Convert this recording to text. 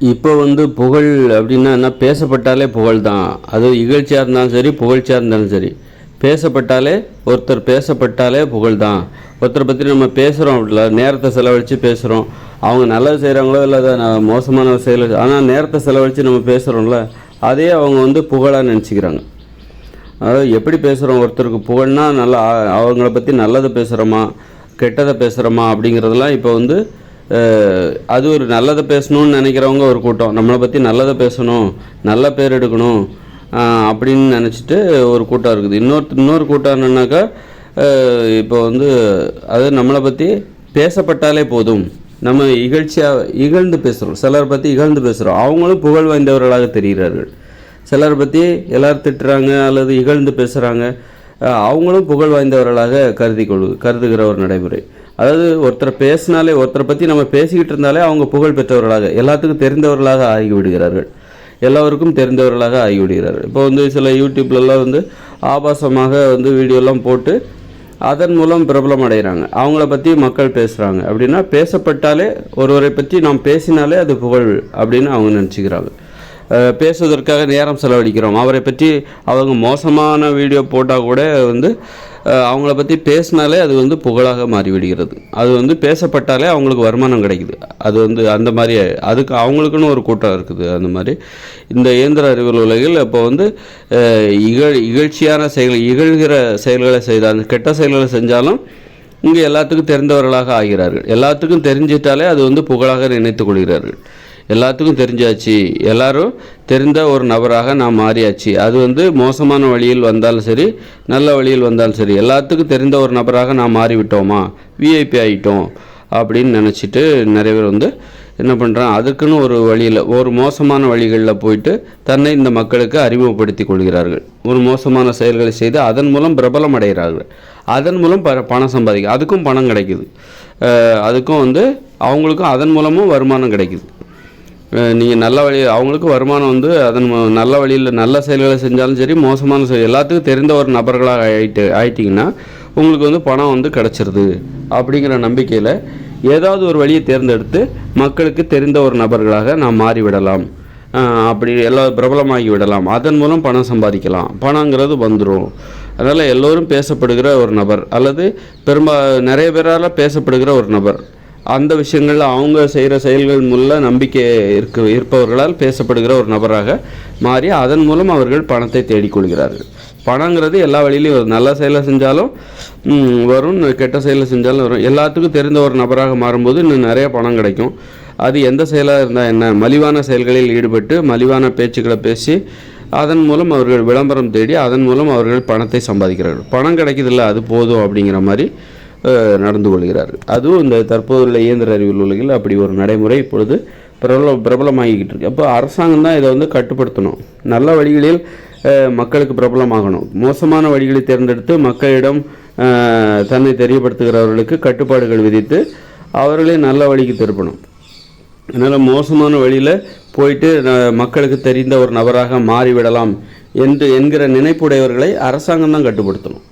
இப்போ வந்து புகழ் அப்படின்னா என்ன? பேசப்பட்டாலே புகழ் தான் அது இகழ்ச்சியாக இருந்தாலும் சரி புகழ்ச்சியாக இருந்தாலும் சரி. பேசப்பட்டாலே ஒருத்தர் பேசப்பட்டாலே புகழ் தான் ஒருத்தரை பற்றி நம்ம பேசுகிறோம் அப்படில நேரத்தை செலவழித்து பேசுகிறோம் அவங்க நல்லது செய்கிறாங்களோ இல்லை அதை நான் மோசமான செயல் ஆனால் நேரத்தை செலவழித்து நம்ம பேசுகிறோம்ல அதே அவங்க வந்து புகழாக நினச்சிக்கிறாங்க. அதாவது எப்படி பேசுகிறோம் ஒருத்தருக்கு புகழ்னா நல்லா அவங்கள பற்றி நல்லதை பேசுகிறோமா கெட்டதை பேசுகிறோமா அப்படிங்கிறதெல்லாம் இப்போ வந்து அது ஒரு நல்லதை பேசணும்னு நினைக்கிறவங்க ஒரு கூட்டம். நம்மளை பற்றி நல்லதை பேசணும் நல்ல பேர் எடுக்கணும் அப்படின்னு நினச்சிட்டு ஒரு கூட்டம் இருக்குது. இன்னொரு இன்னொரு கூட்டம் என்னன்னாக்கா இப்போ வந்து அது நம்மளை பற்றி பேசப்பட்டாலே போதும். நம்ம இகழ்ச்சியாக இகழ்ந்து பேசுகிறோம் சிலர் பற்றி இகழ்ந்து பேசுகிறோம் அவங்களும் புகழ் வாய்ந்தவர்களாக தெரிகிறார்கள். சிலர் பற்றி எல்லோரும் திட்டுறாங்க அல்லது இகழ்ந்து பேசுகிறாங்க அவங்களும் புகழ் வாய்ந்தவர்களாக கருதி கொள் கருதுகிற ஒரு நடைமுறை. அதாவது ஒருத்தரை பேசினாலே ஒருத்தரை பற்றி நம்ம பேசிக்கிட்டு இருந்தாலே அவங்க புகழ் பெற்றவர்களாக எல்லாத்துக்கும் தெரிந்தவர்களாக ஆகிவிடுகிறார்கள். எல்லோருக்கும் தெரிந்தவர்களாக ஆகிவிடுகிறார்கள். இப்போ வந்து சில யூடியூப்லலாம் வந்து ஆபாசமாக வந்து வீடியோலாம் போட்டு அதன் மூலம் பிரபலம் அடைகிறாங்க. அவங்கள பற்றி மக்கள் பேசுகிறாங்க அப்படின்னா பேசப்பட்டாலே ஒருவரை பற்றி நாம் பேசினாலே அது புகழ் அப்படின்னு அவங்க நினச்சிக்கிறாங்க. பேசுவதற்காக நேரம் செலவழிக்கிறோம். அவரை பற்றி அவங்க மோசமான வீடியோ போட்டால் கூட வந்து அவங்கள பற்றி பேசினாலே அது வந்து புகழாக மாறிவிடுகிறது. அது வந்து பேசப்பட்டாலே அவங்களுக்கு வருமானம் கிடைக்குது. அது வந்து அந்த மாதிரி அதுக்கு அவங்களுக்குன்னு ஒரு கூட்டம் இருக்குது அந்த மாதிரி. இந்த இயந்திர அறிவியல் உலகில் இப்போ வந்து இகழ் இகழ்ச்சியான செயல் இகழ்கிற செயல்களை செய்தால் கெட்ட செயல்களை செஞ்சாலும் இங்கே எல்லாத்துக்கும் தெரிந்தவர்களாக ஆகிறார்கள். எல்லாத்துக்கும் தெரிஞ்சிட்டாலே அது வந்து புகழாக நினைத்து கொள்கிறார்கள். எல்லாத்துக்கும் தெரிஞ்சாச்சு. எல்லாரும் தெரிந்த ஒரு நபராக நான் மாறியாச்சு. அது வந்து மோசமான வழியில் வந்தாலும் சரி நல்ல வழியில் வந்தாலும் சரி எல்லாத்துக்கும் தெரிந்த ஒரு நபராக நாம் மாறிவிட்டோமா? விஐபி ஆகிட்டோம் அப்படின்னு நினச்சிட்டு நிறைய பேர் வந்து என்ன பண்ணுறான் அதுக்குன்னு ஒரு வழியில் ஒரு மோசமான வழிகளில் போயிட்டு தன்னை இந்த மக்களுக்கு அறிமுகப்படுத்தி கொள்கிறார்கள். ஒரு மோசமான செயல்களை செய்து அதன் மூலம் பிரபலம் அடைகிறார்கள். அதன் மூலம் ப பணம் சம்பாதிக்க அதுக்கும் பணம் கிடைக்குது. அதுக்கும் வந்து அவங்களுக்கும் அதன் மூலமும் வருமானம் கிடைக்குது. நீங்கள் நல்ல வழி அவங்களுக்கு வருமானம் வந்து அதன் நல்ல வழியில் நல்ல செயல்களை செஞ்சாலும் சரி மோசமான செயல் எல்லாத்துக்கும் தெரிந்த ஒரு நபர்களாக ஆயிட்டு ஆயிட்டிங்கன்னா உங்களுக்கு வந்து பணம் வந்து கிடச்சிருது அப்படிங்கிற நம்பிக்கையில் ஏதாவது ஒரு வழியை தேர்ந்தெடுத்து மக்களுக்கு தெரிந்த ஒரு நபர்களாக நாம் மாறிவிடலாம். அப்படி எல்லா பிரபலமாகி விடலாம். அதன் மூலம் பணம் சம்பாதிக்கலாம். பணங்கிறது வந்துடும் அதனால் எல்லோரும் பேசப்படுகிற ஒரு நபர் அல்லது பெரும்பா நிறைய பேரால் பேசப்படுகிற ஒரு நபர். அந்த விஷயங்களில் அவங்க செய்கிற செயல்கள் மூலம் நம்பிக்கை இருக்க இருப்பவர்களால் பேசப்படுகிற ஒரு நபராக மாறி அதன் மூலம் அவர்கள் பணத்தை தேடிக்கொள்கிறார்கள் பணங்கிறது எல்லா வழியிலையும் வரும். நல்ல செயலை செஞ்சாலும் வரும். கெட்ட செயலை செஞ்சாலும் வரும். எல்லாத்துக்கும் தெரிந்த ஒரு நபராக மாறும்போது இன்னும் நிறைய பணம் கிடைக்கும். அது எந்த செயலாக இருந்தால் என்ன? மலிவான செயல்களில் ஈடுபட்டு மலிவான பேச்சுக்களை பேசி அதன் மூலம் அவர்கள் விளம்பரம் தேடி அதன் மூலம் அவர்கள் பணத்தை சம்பாதிக்கிறார்கள். பணம் கிடைக்குதில்ல அது போதும் அப்படிங்கிற மாதிரி நடந்து கொள்கிறார்கள் அதுவும் இந்த தற்போதுள்ள இயந்திர அறிவியல் உலகில் அப்படி ஒரு நடைமுறை இப்பொழுது பிரபல பிரபலமாகிக்கிட்டு இருக்கு. அப்போ அரசாங்கம் தான் இதை வந்து கட்டுப்படுத்தணும். நல்ல வழிகளில் மக்களுக்கு பிரபலமாகணும். மோசமான வழிகளை தேர்ந்தெடுத்து மக்களிடம் தன்னை தெரியப்படுத்துகிறவர்களுக்கு கட்டுப்பாடுகள் விதித்து அவர்களை நல்ல வழிக்கு திருப்பணும். அதனால் மோசமான வழியில் போயிட்டு மக்களுக்கு தெரிந்த ஒரு நபராக மாறிவிடலாம் என்று என்கிற நினைப்புடையவர்களை அரசாங்கம் தான் கட்டுப்படுத்தணும்.